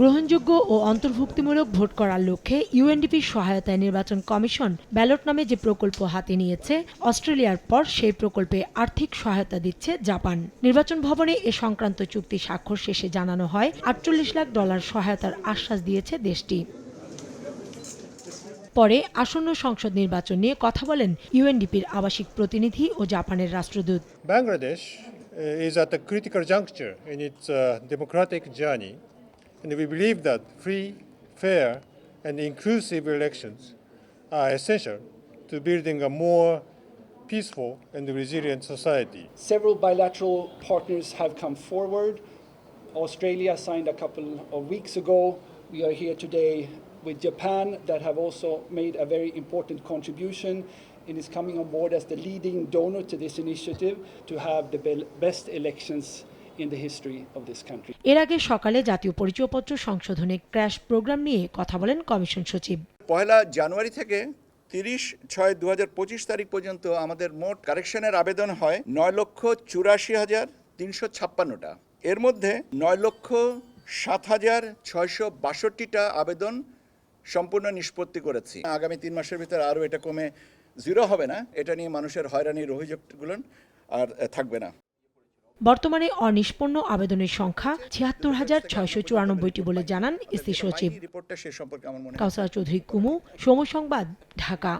গ্রহণযোগ্য ও অন্তর্ভুক্তিমূলক ভোট করার লক্ষ্যে ইউএনডিপির সহায়তায় নির্বাচন কমিশন ব্যালট নামে যে প্রকল্প হাতে নিয়েছে অস্ট্রেলিয়ার পর সেই প্রকল্পে আর্থিক সহায়তা দিচ্ছে জাপান। নির্বাচন ভবনে এ সংক্রান্ত চুক্তি স্বাক্ষর শেষে জানানো হয় আটচল্লিশ লাখ ডলার সহায়তার আশ্বাস দিয়েছে দেশটি। পরে আসন্ন সংসদ নির্বাচন নিয়ে কথা বলেন ইউএনডিপির আবাসিক প্রতিনিধি ও জাপানের রাষ্ট্রদূত। Bangladesh uh, is at a critical juncture in its uh, democratic journey, and we believe that free, fair, and inclusive elections are essential to building a more peaceful and resilient society. Several bilateral partners have come forward. Australia signed a couple of weeks ago. We are here today with Japan that have also made a very important contribution and is coming on board as the leading donor to this initiative to have the best elections in the history of this country. এর আগে সকালে জাতীয় পরিচয়পত্র সংশোধনে crash programme নিয়ে কথা বলেন commission সচিব। পয়লা জানুয়ারি থেকে তিরিশ ছয় দু হাজার পঁচিশ তারিখ পর্যন্ত আমাদের মোট কারেকশনের আবেদন হয় নয় লক্ষ চুরাশি হাজার তিনশো ছাপ্পান্নটা। এর মধ্যে নয় লক্ষ সাত হাজার ছয়শো বাষট্টিটা আবেদন সম্পূর্ণ নিষ্পত্তি করেছি। আগামী তিন মাসের ভিতরে আরও এটা কমে জিরো হবে না এটা নিয়ে মানুষের হয়রানির অভিযোগগুলো আর থাকবে না। বর্তমানে অনিষ্পন্ন আবেদনের সংখ্যা ছিয়াত্তর হাজার ছয়শো চুরানব্বইটি বলে জানান ইসি সচিব। কাউসার চৌধুরী কুমু সময় সংবাদ ঢাকা।